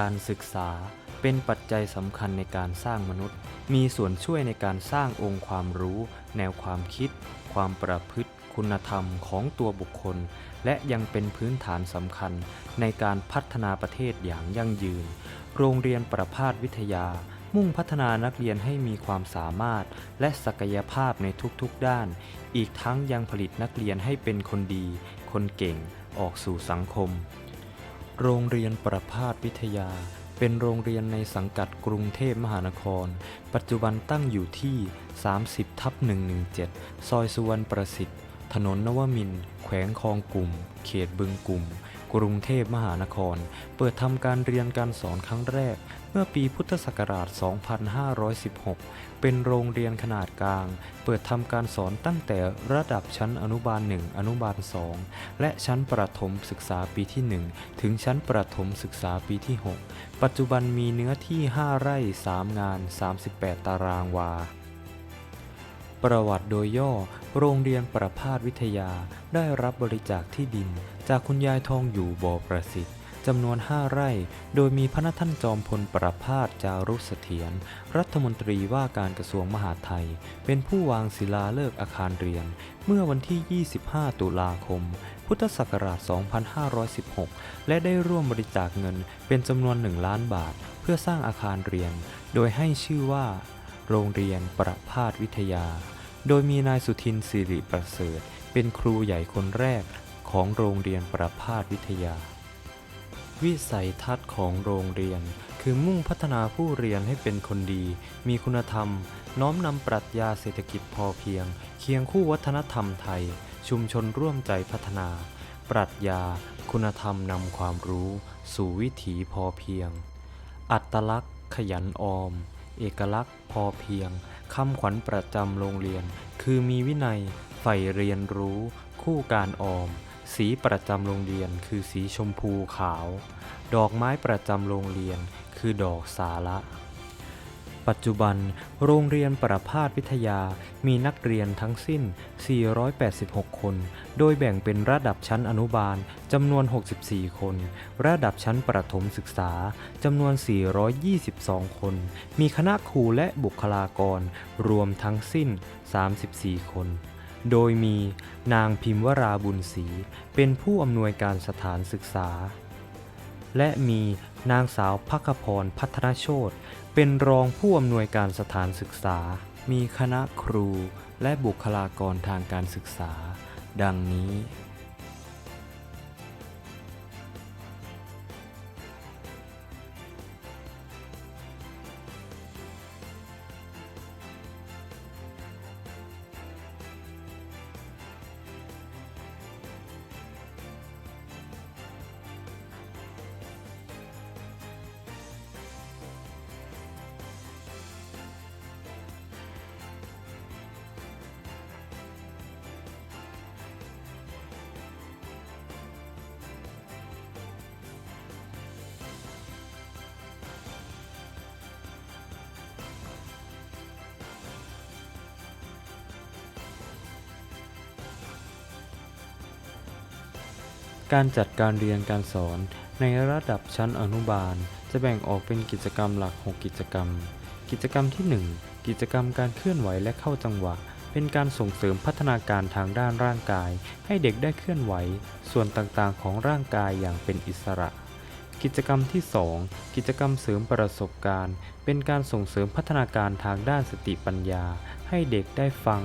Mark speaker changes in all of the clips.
Speaker 1: การศึกษาเป็นปัจจัยสำคัญในการสร้างมนุษย์ มีส่วนช่วยในการสร้างองค์ความรู้ แนวความคิด ความประพฤติคุณธรรมของตัวบุคคล และยังเป็นพื้นฐานสำคัญในการพัฒนาประเทศอย่างยั่งยืน โรงเรียนประพาสวิทยา มุ่งพัฒนานักเรียนให้มีความสามารถ และศักยภาพในทุกๆด้าน อีกทั้งยังผลิตนักเรียนให้เป็นคนดี คนเก่ง ออกสู่สังคม โรงเรียนประพาสวิทยา เป็นโรงเรียนในสังกัดกรุงเทพมหานคร ปัจจุบันตั้งอยู่ที่ 30ทับ117 ซอยสุวรรณประสิทธิ์ ถนนนวมิน แขวงคลองกลุ่ม เขตบึงกลุ่ม กรุงเทพมหานคร เปิดทำการเรียนการสอนครั้งแรก เมื่อปีพุทธศักราช 2516 เป็นโรงเรียนขนาดกลาง เปิดทำการสอนตั้งแต่ระดับชั้นอนุบาล 1 อนุบาล 2 และชั้นประถมศึกษาปีที่ 1 ถึงชั้นประถมศึกษาปีที่ 6 ปัจจุบันมีเนื้อที่ 5 ไร่ 3 งาน 38 ตารางวา ประวัติโดยย่อ โรงเรียนประพาสวิทยาได้รับบริจาคที่ดิน จากคุณยายทองอยู่บ่อประสิทธิ์จำนวน 5 ไร่ โดยมีพระนท่านจอมพลประพาสจารุเสถียรรัฐมนตรีว่าการกระทรวงมหาดไทย เป็นผู้วางศิลาฤกษ์อาคารเรียน เมื่อวันที่ 25 ตุลาคม พุทธศักราช 2516 และได้ร่วมบริจาคเงินเป็นจำนวน 1 ล้านบาท เพื่อสร้างอาคารเรียน โดยให้ชื่อว่า โรงเรียนประพาสวิทยา โดยมีนายสุทินสิริประเสริฐ เป็นครูใหญ่คนแรกของโรงเรียนประพาสวิทยา วิสัยทัศน์ของโรงเรียน คือมุ่งพัฒนาผู้เรียนให้เป็นคนดี มีคุณธรรม น้อมนำปรัชญาเศรษฐกิจพอเพียง เคียงคู่วัฒนธรรมไทย ชุมชนร่วมใจพัฒนา ปรัชญา คุณธรรมนำความรู้ สู่วิถีพอเพียง อัตลักษณ์ ขยันออม เอกลักษณ์พอเพียง คำขวัญประจำโรงเรียน คือมีวินัยใฝ่เรียนรู้ คู่การออม สีประจำโรงเรียน คือสีชมพูขาว ดอกไม้ประจำโรงเรียน คือดอกสาระ ปัจจุบัน โรงเรียนประพาสวิทยา มีนักเรียนทั้งสิ้น 486 คน โดยแบ่งเป็นระดับชั้นอนุบาลจำนวน 64 คน ระดับชั้นประถมศึกษาจำนวน 422 คน มีคณะครูและบุคลากร รวมทั้งสิ้น 34 คน โดยมีนางพิมวราบุญศรีเป็นผู้อำนวยการสถานศึกษา และมี นางสาวพักพรพัฒนโชตเป็นรองผู้อำนวยการสถานศึกษา มีคณะครูและบุคลากรทางการศึกษา ดังนี้ การจัดการเรียนการสอนในระดับชั้นอนุบาล จะแบ่งออกเป็นกิจกรรมหลัก 6 กิจกรรม กิจกรรมที่ 1 กิจกรรมการเคลื่อนไหวและเข้าจังหวะ เป็นการส่งเสริมพัฒนาการทางด้านร่างกาย ให้เด็กได้เคลื่อนไหว ส่วนต่างๆ ของร่างกายอย่างเป็นอิสระ กิจกรรมที่ 2 กิจกรรมเสริมประสบการณ์ เป็นการส่งเสริมพัฒนาการทางด้านสติปัญญา ให้เด็กได้ฟัง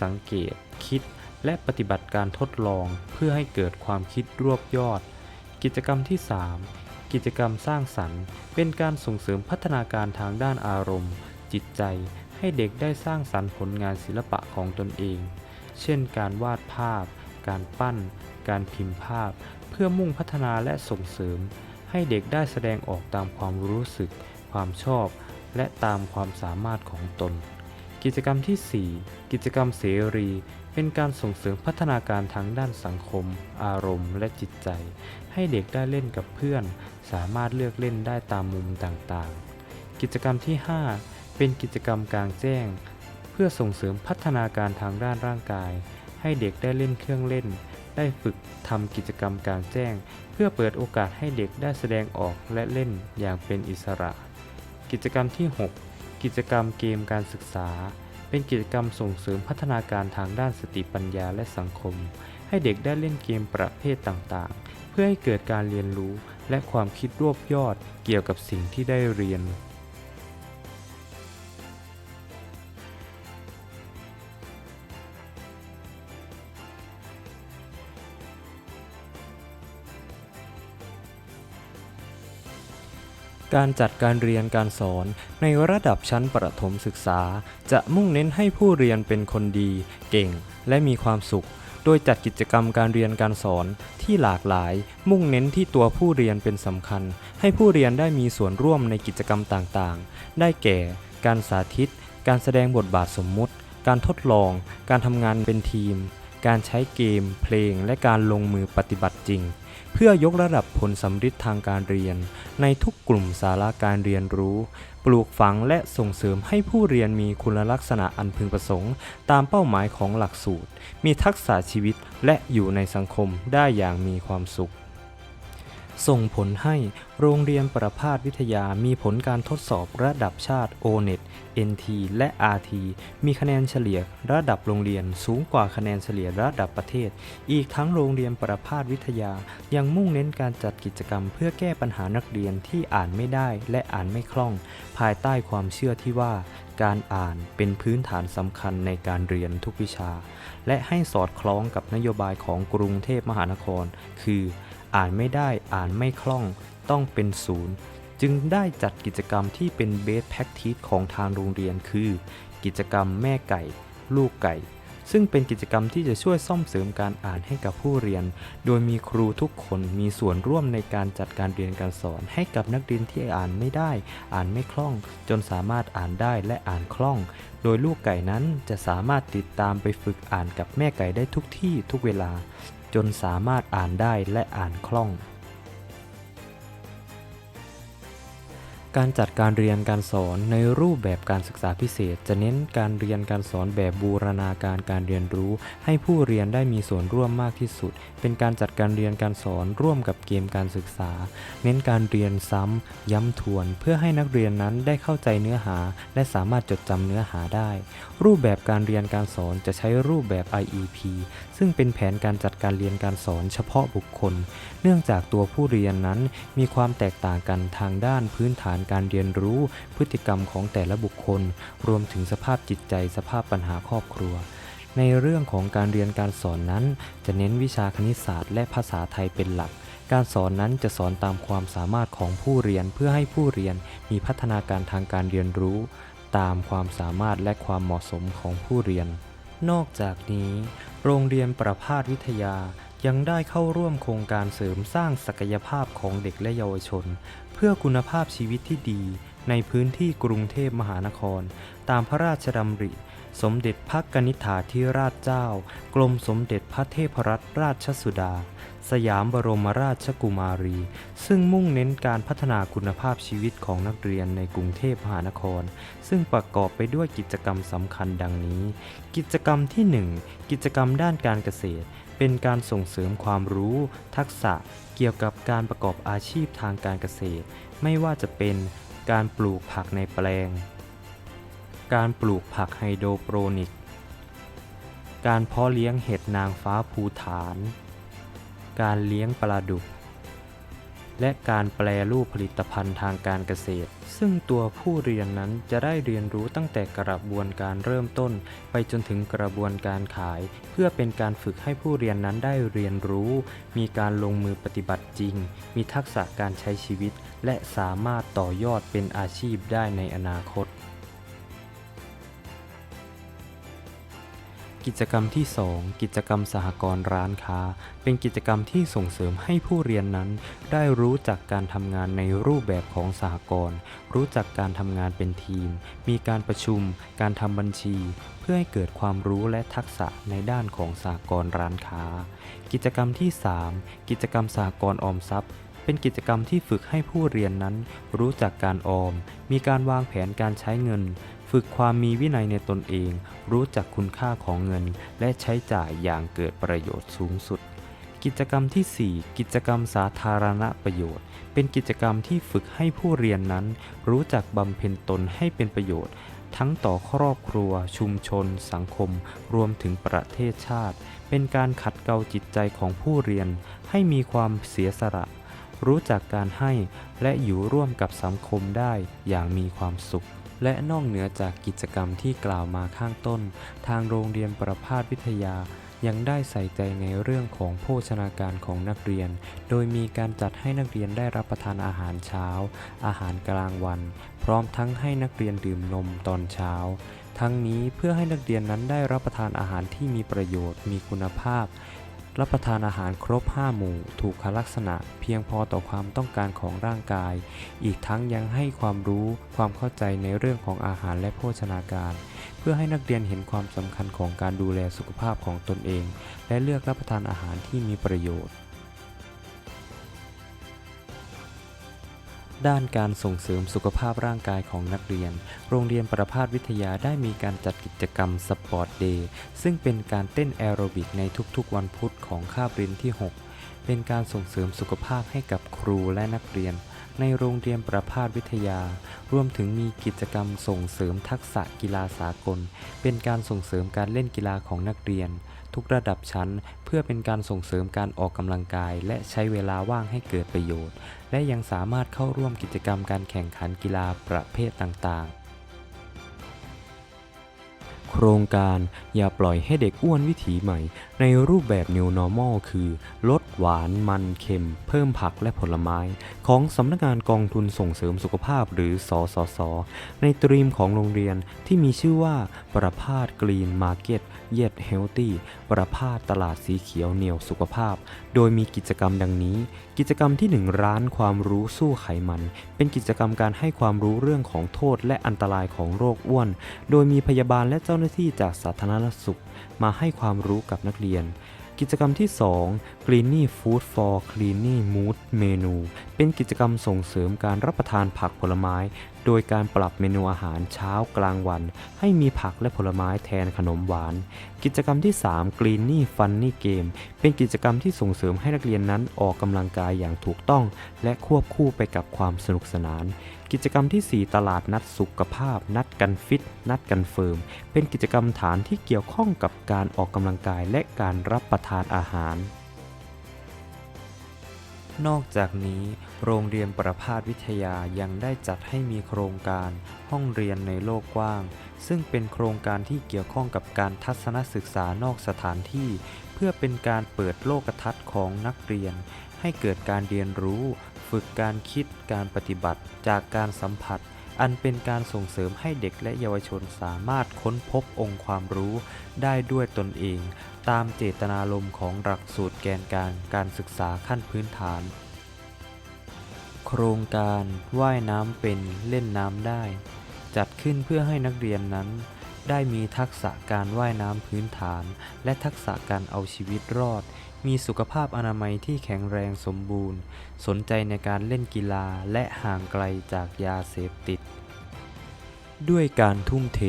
Speaker 1: สังเกต คิด และปฏิบัติการทดลองเพื่อให้เกิดความคิดรวบยอด กิจกรรมที่ 3 กิจกรรมสร้างสรรค์ เป็นการส่งเสริมพัฒนาการทางด้านอารมณ์ จิตใจ ให้เด็กได้สร้างสรรค์ผลงานศิลปะของตนเอง เช่น การวาดภาพ การปั้น การพิมพ์ภาพ เพื่อมุ่งพัฒนาและส่งเสริม ให้เด็กได้แสดงออกตามความรู้สึก ความชอบ และตามความสามารถของตน กิจกรรมที่ 4 กิจกรรมเสรี เป็นการส่งเสริมพัฒนาการทางด้านสังคม อารมณ์ และจิตใจ ให้เด็กได้เล่นกับเพื่อน สามารถเลือกเล่นได้ตามมุมต่างๆ กิจกรรมที่ 5 เป็นกิจกรรมกลางแจ้ง เพื่อส่งเสริมพัฒนาการทางด้านร่างกาย ให้เด็กได้เล่นเครื่องเล่น ได้ฝึกทำกิจกรรมกลารแจ้ง เพื่อเปิดโอกาสให้เด็กได้แสดงออกและเล่นอย่างเป็นอิสระ กิจกรรมที่ 6 กิจกรรมเกมการศึกษา เป็นกิจกรรมส่งเสริมพัฒนาการทางด้านสติปัญญาและสังคม ให้เด็กได้เล่นเกมประเภทต่างๆ เพื่อให้เกิดการเรียนรู้และความคิดรวบยอดเกี่ยวกับสิ่งที่ได้เรียน การจัดการเรียนการสอนในระดับชั้นประถมศึกษา จะมุ่งเน้นให้ผู้เรียนเป็นคนดี เก่ง และมีความสุข โดยจัดกิจกรรมการเรียนการสอนที่หลากหลาย มุ่งเน้นที่ตัวผู้เรียนเป็นสำคัญ ให้ผู้เรียนได้มีส่วนร่วมในกิจกรรมต่างๆ ได้แก่ การสาธิต การแสดงบทบาทสมมุติ การทดลอง การทำงานเป็นทีม การใช้เกม เพลง และการลงมือปฏิบัติจริง เพื่อยกระดับผลสำฤทธิ์ทางการเรียน ในทุกกลุ่มสาระการเรียนรู้ ปลูกฝังและส่งเสริมให้ผู้เรียนมีคุณลักษณะอันพึงประสงค์ ตามเป้าหมายของหลักสูตร มีทักษะชีวิตและอยู่ในสังคมได้อย่างมีความสุข ส่งผลให้โรงเรียนประภาสวิทยามีผลการทดสอบระดับชาติ O-NET NT และ RT มีคะแนนเฉลี่ยระดับโรงเรียนสูงกว่าคะแนนเฉลี่ยระดับประเทศ อีกทั้งโรงเรียนประภาสวิทยา ยังมุ่งเน้นการจัดกิจกรรมเพื่อแก้ปัญหานักเรียนที่อ่านไม่ได้และอ่านไม่คล่อง ภายใต้ความเชื่อที่ว่า การอ่านเป็นพื้นฐานสำคัญในการเรียนทุกวิชา และให้สอดคล้องกับนโยบายของกรุงเทพมหานคร คือ อ่านไม่ได้อ่านไม่คล่อง ต้องเป็นศูนย์จึงได้จัดกิจกรรมที่เป็นเบสแพ็กทีสของทางโรงเรียนคือ กิจกรรมแม่ไก่ ลูกไก่ ซึ่งเป็นกิจกรรมที่จะช่วยซ่อมเสริมการอ่านให้กับผู้เรียน โดยมีครูทุกคนมีส่วนร่วมในการจัดการเรียนการสอน ให้กับนักเรียนที่อ่านไม่ได้ อ่านไม่คล่อง จนสามารถอ่านได้และอ่านคล่อง โดยลูกไก่นั้นจะสามารถติดตามไปฝึกอ่านกับแม่ไก่ได้ทุกที่ทุกเวลา จนสามารถอ่านได้และอ่านคล่อง การจัดการเรียนการสอนในรูปแบบการศึกษาพิเศษ จะเน้นการเรียนการสอนแบบบูรณาการการเรียนรู้ ให้ผู้เรียนได้มีส่วนร่วมมากที่สุด เป็นการจัดการเรียนการสอนร่วมกับเกมการศึกษา เน้นการเรียนซ้ำ ย้ำทวน เพื่อให้นักเรียนนั้นได้เข้าใจเนื้อหา และสามารถจดจำเนื้อหาได้ รูปแบบการเรียนการสอนจะใช้รูปแบบ IEP ซึ่งเป็นแผนการจัดการเรียนการสอนเฉพาะบุคคล เนื่องจากตัวผู้เรียนนั้นมีความแตกต่างกันทางด้านพื้นฐานการเรียนรู้ พฤติกรรมของแต่ละบุคคล รวมถึงสภาพจิตใจสภาพปัญหาครอบครัว ในเรื่องของการเรียนการสอนนั้น จะเน้นวิชาคณิตศาสตร์และภาษาไทยเป็นหลัก การสอนนั้นจะสอนตามความสามารถของผู้เรียนเพื่อให้ผู้เรียนมีพัฒนาการทางการเรียนรู้ ตามความสามารถและความเหมาะสมของผู้เรียน นอกจากนี้ โรงเรียนประภาสวิทยายังได้เข้าร่วมโครงการเสริมสร้างศักยภาพของเด็กและเยาวชน เพื่อคุณภาพชีวิตที่ดีในพื้นที่กรุงเทพมหานคร ตามพระราชดำริ สมเด็จพระกนิษฐาธิราชเจ้า กรมสมเด็จพระเทพรัตนราชสุดา สยามบรมราชกุมารี ซึ่งมุ่งเน้นการพัฒนาคุณภาพชีวิตของนักเรียนในกรุงเทพมหานคร ซึ่งประกอบไปด้วยกิจกรรมสำคัญดังนี้ กิจกรรมที่ 1 กิจกรรมด้านการเกษตร เป็นการส่งเสริมความรู้ ทักษะเกี่ยวกับการประกอบอาชีพทางการเกษตร ไม่ว่าจะเป็นการปลูกผักในแปลง การปลูกผักไฮโดรโปรนิก การเพาะเลี้ยงเห็ดนางฟ้าภูฐาน การเลี้ยงปลาดุก และการแปลรูปผลิตภัณฑ์ทางการเกษตร ซึ่งตัวผู้เรียนนั้นจะได้เรียนรู้ตั้งแต่กระบวนการเริ่มต้น ไปจนถึงกระบวนการขาย เพื่อเป็นการฝึกให้ผู้เรียนนั้นได้เรียนรู้ มีการลงมือปฏิบัติจริง มีทักษะการใช้ชีวิต และสามารถต่อยอดเป็นอาชีพได้ในอนาคต กิจกรรมที่ 2 กิจกรรมสหกรณ์ร้านค้า เป็นกิจกรรมที่ส่งเสริมให้ผู้เรียนนั้น ได้รู้จักการทำงานในรูปแบบของสหกรณ์รู้จักการทำงานเป็นทีม มีการประชุม การทำบัญชี เพื่อให้เกิดความรู้และทักษะในด้านของสหกรณ์ร้านค้า กิจกรรมที่ 3 กิจกรรมสหกรณ์ออมทรัพย์เป็นกิจกรรมที่ฝึกให้ผู้เรียนนั้น รู้จักการออม มีการวางแผนการใช้เงิน ฝึกความมีวินัยในตนเอง รู้จักคุณค่าของเงิน และใช้จ่ายอย่างเกิดประโยชน์สูงสุด กิจกรรมทีสี่ 4 กิจกรรมสาธารณประโยชน์ เป็นกิจกรรมที่ฝึกให้ผู้เรียนนั้น รู้จักบำเพ็ญตนให้เป็นประโยชน์ ทั้งต่อครอบครัว ชุมชน สังคม รวมถึงประเทศชาติ เป็นการขัดเกลาจิตใจของผู้เรียน ให้มีความเสียสละรู้จักการให้และอยู่ร่วมกับสังคมได้อย่างมีความสุข และนอกเหนือจากกิจกรรมที่กล่าวมาข้างต้น ทางโรงเรียนประพาสวิทยายังได้ใส่ใจในเรื่องของโภชนาการของนักเรียน โดยมีการจัดให้นักเรียนได้รับประทานอาหารเช้า อาหารกลางวัน พร้อมทั้งให้นักเรียนดื่มนมตอนเช้า ทั้งนี้เพื่อให้นักเรียนนั้นได้รับประทานอาหารที่มีประโยชน์ มีคุณภาพ รับประทานอาหารครบ 5 หมู่ ถูกคลักษณะ เพียงพอต่อความต้องการของร่างกาย อีกทั้งยังให้ความรู้ความเข้าใจในเรื่องของอาหารและโภชนาการ เพื่อให้นักเรียนเห็นความสำคัญของการดูแลสุขภาพของตนเอง และเลือกรับประทานอาหารที่มีประโยชน์ ด้านการส่งเสริมสุขภาพร่างกายของนักเรียน โรงเรียนประภาสวิทยาได้มีการจัดกิจกรรมสปอร์ตเดย์ ซึ่งเป็นการเต้นแอโรบิกในทุกๆวันพุธของคาบเรียนที่ 6 เป็นการส่งเสริมสุขภาพให้กับครูและนักเรียน ในโรงเรียนประภาสวิทยา รวมถึงมีกิจกรรมส่งเสริมทักษะกีฬาสากล เป็นการส่งเสริมการเล่นกีฬาของนักเรียน ทุกระดับชั้น เพื่อเป็นการส่งเสริมการออกกำลังกาย และใช้เวลาว่างให้เกิดประโยชน์ และยังสามารถเข้าร่วมกิจกรรมการแข่งขันกีฬาประเภทต่างๆ โครงการอย่าปล่อยให้เด็กอ้วนวิถีใหม่ ในรูปแบบ New Normal คือลดหวานมันเค็ม เพิ่มผักและผลไม้ ของสำนักงานกองทุนส่งเสริมสุขภาพหรือสสสในตรีมของโรงเรียนที่มีชื่อว่าประพาสกรีนมาร์เก็ตเย็ดเฮลตี้ประพาสตลาดสีเขียวเหนียวสุขภาพ โดยมีกิจกรรมดังนี้ กิจกรรมที่ 1 ร้านความรู้สู้ไขมัน เป็นกิจกรรมการให้ความรู้เรื่องของโทษและอันตรายของโรคอ้วน โดยมีพยาบาลและเจ้าหน้าที่จากสาธารณสุข มาให้ความรู้กับนักเรียน กิจกรรมที่ 2 Greeny Food for Greeny Mood เมนูเป็นกิจกรรมส่งเสริมการรับประทานผักผลไม้ โดยการปรับเมนูอาหารเช้ากลางวัน ให้มีผักและผลไม้แทนขนมหวาน กิจกรรมที่ 3 Greeny Funny Game เป็นกิจกรรมที่ส่งเสริมให้นักเรียนนั้นออกกำลังกายอย่างถูกต้อง และควบคู่ไปกับความสนุกสนาน กิจกรรมทีสี่ 4 ตลาดนัดสุขภาพ นัดกันฟิต นัดกันเฟิร์ม เป็นกิจกรรมฐานที่เกี่ยวข้องกับการออกกำลังกายและการรับประทานอาหาร นอกจากนี้ โรงเรียนประภาสวิทยายังได้จัดให้มีโครงการห้องเรียนในโลกกว้าง ซึ่งเป็นโครงการที่เกี่ยวข้องกับการทัศนศึกษานอกสถานที่ เพื่อเป็นการเปิดโลกทัศน์ของนักเรียน ให้เกิดการเรียนรู้ ฝึกการคิดการปฏิบัติจากการสัมผัส อันเป็นการส่งเสริมให้เด็กและเยาวชนสามารถค้นพบองค์ความรู้ ได้ด้วยตนเอง ตามเจตนารมณ์ของหลักสูตรแกนกลารการศึกษาขั้นพื้นฐาน โครงการว่ายน้ำเป็นเล่นน้ำได้ จัดขึ้นเพื่อให้นักเรียนนั้นได้มีทักษะการว่ายน้ำพื้นฐาน และทักษะการเอาชีวิตรอด มีสุขภาพอนามัยที่แข็งแรงสมบูรณ์ สนใจในการเล่นกีฬาและห่างไกลจากยาเสพติด ด้วยการทุ่มเท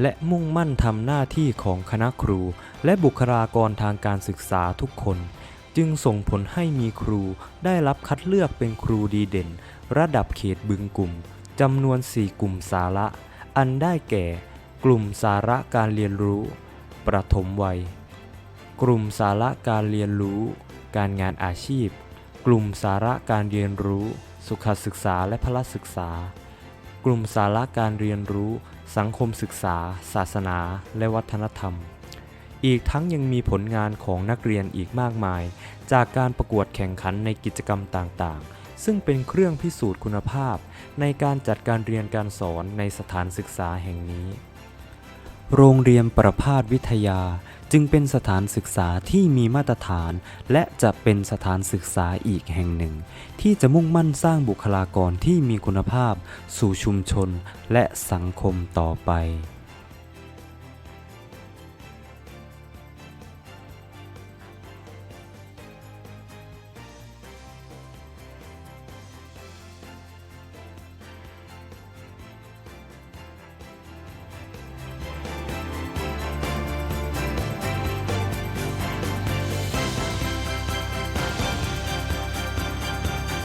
Speaker 1: และมุ่งมั่นทำหน้าที่ของคณะครู และบุคลากรทางการศึกษาทุกคน จึงส่งผลให้มีครูได้รับคัดเลือกเป็นครูดีเด่น ระดับเขตบึงกลุ่มจำนวน 4 กลุ่มสาระ อันได้แก่ กลุ่มสาระการเรียนรู้ ประถมวัย กลุ่มสาระการเรียนรู้ การงานอาชีพ กลุ่มสาระการเรียนรู้ สุขศึกษาและพละศึกษา กลุ่มสาระการเรียนรู้ สังคมศึกษา ศาสนา และวัฒนธรรม อีกทั้งยังมีผลงานของนักเรียนอีกมากมาย จากการประกวดแข่งขันในกิจกรรมต่างๆ ซึ่งเป็นเครื่องพิสูจน์คุณภาพ ในการจัดการเรียนการสอนในสถานศึกษาแห่งนี้ โรงเรียนประพาสวิทยา จึงเป็นสถานศึกษาที่มีมาตรฐาน และจะเป็นสถานศึกษาอีกแห่งหนึ่ง ที่จะมุ่งมั่นสร้างบุคลากรที่มีคุณภาพ สู่ชุมชนและสังคมต่อไป